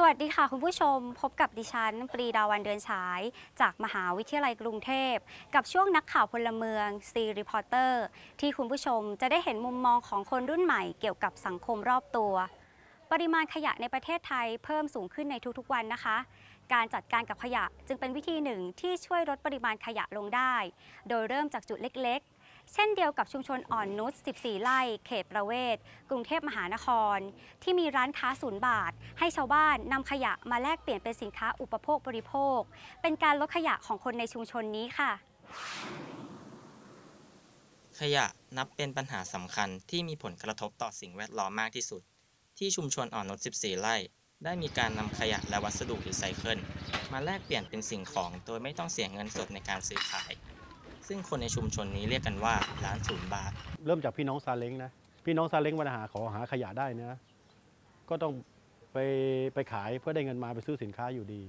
สวัสดีค่ะ คุณผู้ชมพบกับดิฉัน ปรีดาวันเดือนฉาย จากมหาวิทยาลัยกรุงเทพ กับช่วงนักข่าวพลเมืองซีรีพอร์เตอร์ที่คุณผู้ชมจะได้เห็นมุมมองของคนรุ่นใหม่เกี่ยวกับสังคมรอบตัว ปริมาณขยะในประเทศไทยเพิ่มสูงขึ้นในทุกๆวันนะคะ การจัดการกับขยะจึงเป็นวิธีหนึ่งที่ช่วยลดปริมาณขยะลงได้ โดยเริ่มจากจุดเล็กๆ เช่นเดียวกับชุมชนอ่อนนุช 14 ไร่ เขตประเวศ กรุงเทพมหานคร ที่มีร้านค้าศูนย์บาท ให้ชาวบ้านนำขยะมาแลกเปลี่ยนเป็นสินค้าอุปโภคบริโภค เป็นการลดขยะของคนในชุมชนนี้ค่ะขยะนับเป็นปัญหาสำคัญที่มีผลกระทบต่อสิ่งแวดล้อมมากที่สุด ที่ชุมชนอ่อนนุช14 ไร่ ได้มีการนำขยะและวัสดุรีไซเคิลมาแลกเปลี่ยนเป็นสิ่งของโดยไม่ต้องเสียเงินสดในการซื้อขาย ซึ่งคนในชุมชนนี้เรียกกันว่าร้านศูนย์บาท เริ่มจากพี่น้องซาเล้งนะ พี่น้องซาเล้งเวลาหาขอหาขยะได้นะ ก็ต้องไปไปขายเพื่อได้เงินมาไปซื้อสินค้าอยู่ดี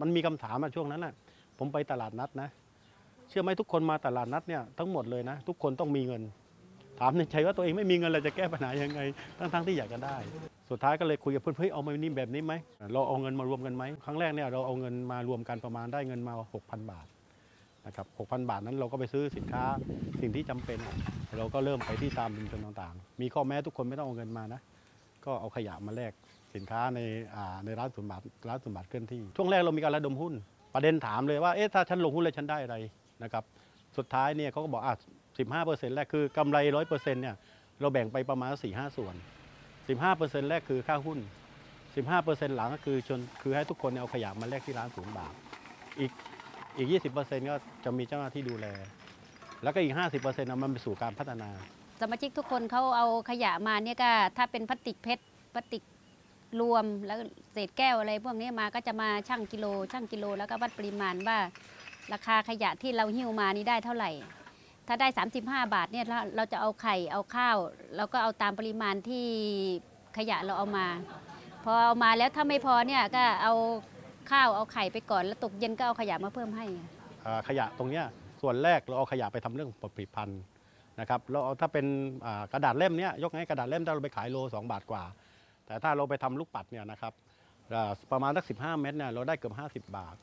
มันมีคำถามอะช่วงนั้นอะผมไปตลาดนัดนะ เชื่อไหมทุกคนมาตลาดนัดเนี่ยทั้งหมดเลยนะ ทุกคนต้องมีเงิน ถามในใจว่าตัวเองไม่มีเงินเราจะแก้ปัญหายังไง ทั้งๆที่อยากจะได้ สุดท้ายก็เลยคุยกับเพื่อนเฮ้ยเอามานี่แบบนี้ไหมเราเอาเงินมารวมกันไหมครั้งแรกเนี่ยเราเอาเงินมารวมกันประมาณได้เงินมา 6,000 บาทนะครับ6,000 บาทนั้นเราก็ไปซื้อสินค้าสิ่งที่จำเป็น เราก็เริ่มไปที่ตามชุมชนต่างๆ มีข้อแม้ทุกคนไม่ต้องเอาเงินมานะก็เอาขยะมาแลกสินค้าในในร้านสุนบาทร้านสุนบาทเคลื่อนที่ช่วงแรกเรามีการระดมหุ้น ประเด็นถามเลยว่าเอ๊ะถ้าฉันลงหุ้นแล้วฉันได้อะไรนะครับสุดท้ายเนี่ยเขาก็บอกอะ 15เปอร์เซ็นต์แรกคือกำไรร้อยเปอร์เซ็นต์เนี่ยเราแบ่งไปประมาณ 4 5 ส่วน 15เปอร์เซ็นต์แรกคือค่าหุ้น 15เปอร์เซ็นต์หลังก็คือชนคือให้ทุกคนเอาขยะมาแลกที่ร้านศูนย์บาทอีกอีก 20เปอร์เซ็นต์ก็จะมีเจ้าหน้าที่ดูแล แล้วก็อีก 50เปอร์เซ็นต์มันไปสู่การพัฒนา สมาชิกทุกคนเขาเอาขยะมาเนี่ยก็ถ้าเป็นพลาสติกเพชรพลาสติกรวมแล้วเศษแก้วอะไรพวกนี้มาก็จะมาชั่งกิโลชั่งกิโล แล้วก็วัดปริมาณว่า ราคาขยะที่เราหิ้วมานี่ได้เท่าไหร่ ถ้าได้ 35 บาทเนี่ยเราจะเอาไข่เอาข้าวเราก็เอาตามปริมาณที่ขยะเราเอามา พอเอามาแล้วถ้าไม่พอเนี่ยก็เอาข้าวเอาไข่ไปก่อนแล้วตกเย็นก็เอาขยะมาเพิ่มให้ขยะตรงเนี้ยส่วนแรกเราเอาขยะไปทำเรื่องผลิตภัณฑ์นะครับเราเอาถ้าเป็นกระดาษเล่มเนี้ยยกให้กระดาษเล่มถ้าเราไปขายโล 2 บาทกว่า แต่ถ้าเราไปทำลูกปัดเนี่ยนะครับประมาณสัก15 เม็ดเนี่ยเราได้เกือบ50 บาท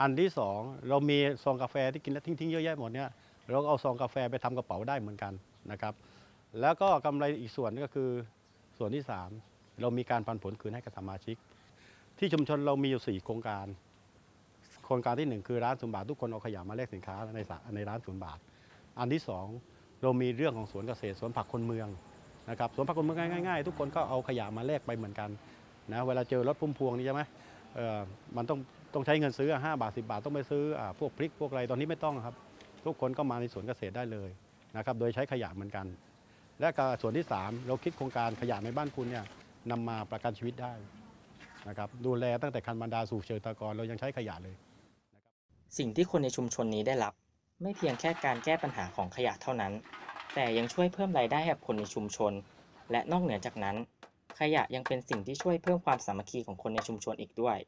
อันที่ 2 เรามีซองกาแฟที่กินแล้วทิ้งๆเยอะแยะหมดเนี่ย เราก็เอาซองกาแฟไปทำกระเป๋าได้เหมือนกันนะครับ แล้วก็กำไรอีกส่วนก็คือส่วนที่ 3 เรามีการปันผลคืนให้กับสมาชิก ที่ชุมชนเรามีอยู่สี่โครงการ โครงการที่หนึ่งคือร้านศูนย์บาททุกคนเอาขยะมาแลกสินค้าในในร้านศูนย์บาท อันที่สองเรามีเรื่องของสวนเกษตรสวนผักคนเมืองนะครับสวนผักคนเมืองง่ายๆ ทุกคนก็เอาขยะมาแลกไปเหมือนกันนะเวลาเจอรถพุ่มพวงนี่ใช่ไหมเออมันต้องต้องใช้เงินซื้อห้าบาทสิบาทต้องไปซื้ออพวกพริกพวกอะไรตอนนี้ไม่ต้องครับ ทุกคนก็มาในสวนเกษตรได้เลยนะครับโดยใช้ขยะเหมือนกัน และก็ส่วนที่สามเราคิดโครงการขยะในบ้านคุณเนี่ยนำมาประกันชีวิตได้นะครับดูแลตั้งแต่คันบรรดาสู่เชิงตะกอนเรายังใช้ขยะเลย สิ่งที่คนในชุมชนนี้ได้รับ ไม่เพียงแค่การแก้ปัญหาของขยะเท่านั้น แต่ยังช่วยเพิ่มรายได้ให้กับคนในชุมชน และนอกเหนือจากนั้น ขยะยังเป็นสิ่งที่ช่วยเพิ่มความสามัคคีของคนในชุมชนอีกด้วย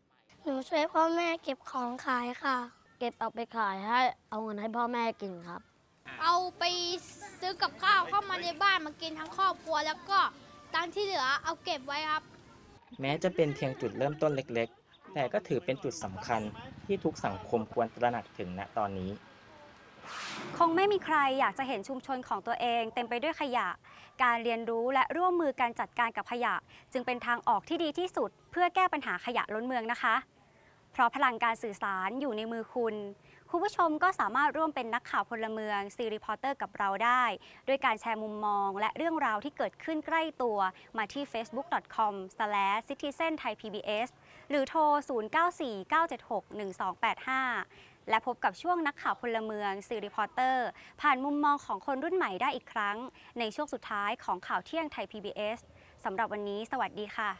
หนูช่วยพ่อแม่เก็บของขายค่ะเก็บเอาไปขายให้เอาเงินให้พ่อแม่กินครับ เอาไปซื้อกับข้าวเข้ามาในบ้านมากินทั้งครอบครัว แล้วก็ตังค์ที่เหลือเอาเก็บไว้ครับ แม้จะเป็นเพียงจุดเริ่มต้นเล็ก ๆ แต่ก็ถือเป็นจุดสำคัญที่ทุกสังคมควรตระหนักถึงณตอนนี้ คงไม่มีใครอยากจะเห็นชุมชนของตัวเอง เต็มไปด้วยขยะ การเรียนรู้และร่วมมือการจัดการกับขยะ จึงเป็นทางออกที่ดีที่สุด เพื่อแก้ปัญหาขยะล้นเมืองนะคะ เพราะพลังการสื่อสารอยู่ในมือคุณ คุณผู้ชมก็สามารถร่วมเป็นนักข่าวพลเมืองซีรีพอร์เตอร์กับเราได้ ด้วยการแชร์มุมมอง และเรื่องราวที่เกิดขึ้นใกล้ตัวมาที่ facebook.com/citizenthaipbs หรือโทร 0949761285 และพบกับช่วงนักข่าวพลเมืองซีรีพอร์เตอร์ผ่านมุมมองของคนรุ่นใหม่ได้อีกครั้ง ในช่วงสุดท้ายของข่าวเที่ยงไทย PBS สำหรับวันนี้ สวัสดีค่ะ